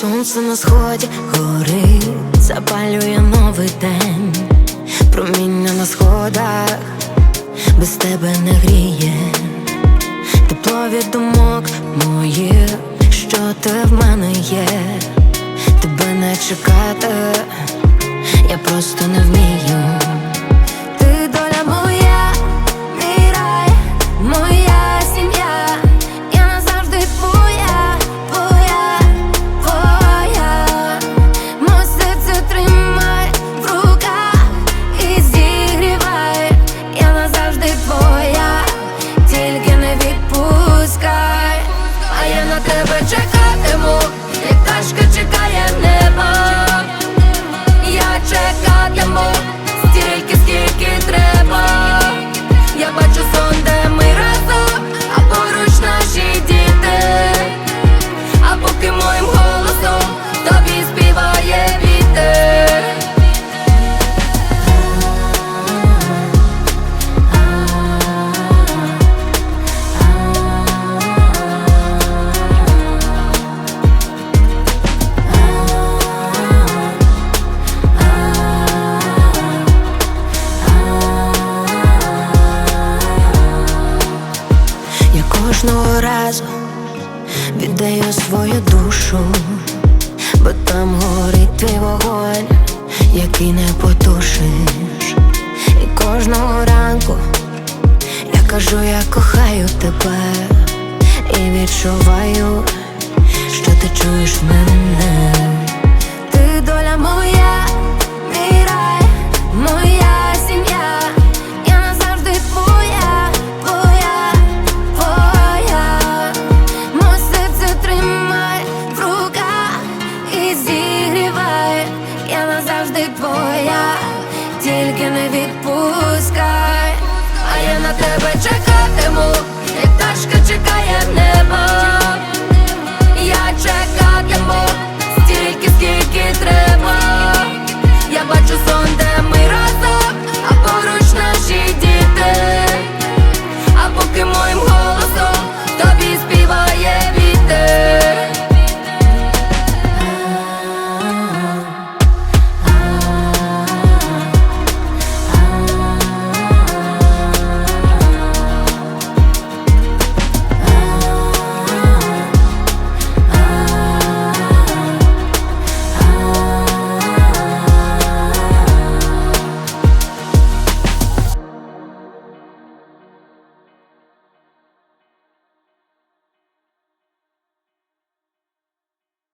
сонце на сході горить, запалює новий день, проміння на сходах без тебе не гріє, тепло від думок моїх, що ти в мене є, тебе не чекати, я просто не вмію. Кожного разу віддаю свою душу, бо там горить твій вогонь, який не потушиш. І кожного ранку я кажу, я кохаю тебе і відчуваю, що ти чуєш мене. Ти доля моя, назавжди твоя, тільки не відпускай, а я на тебе чекатиму,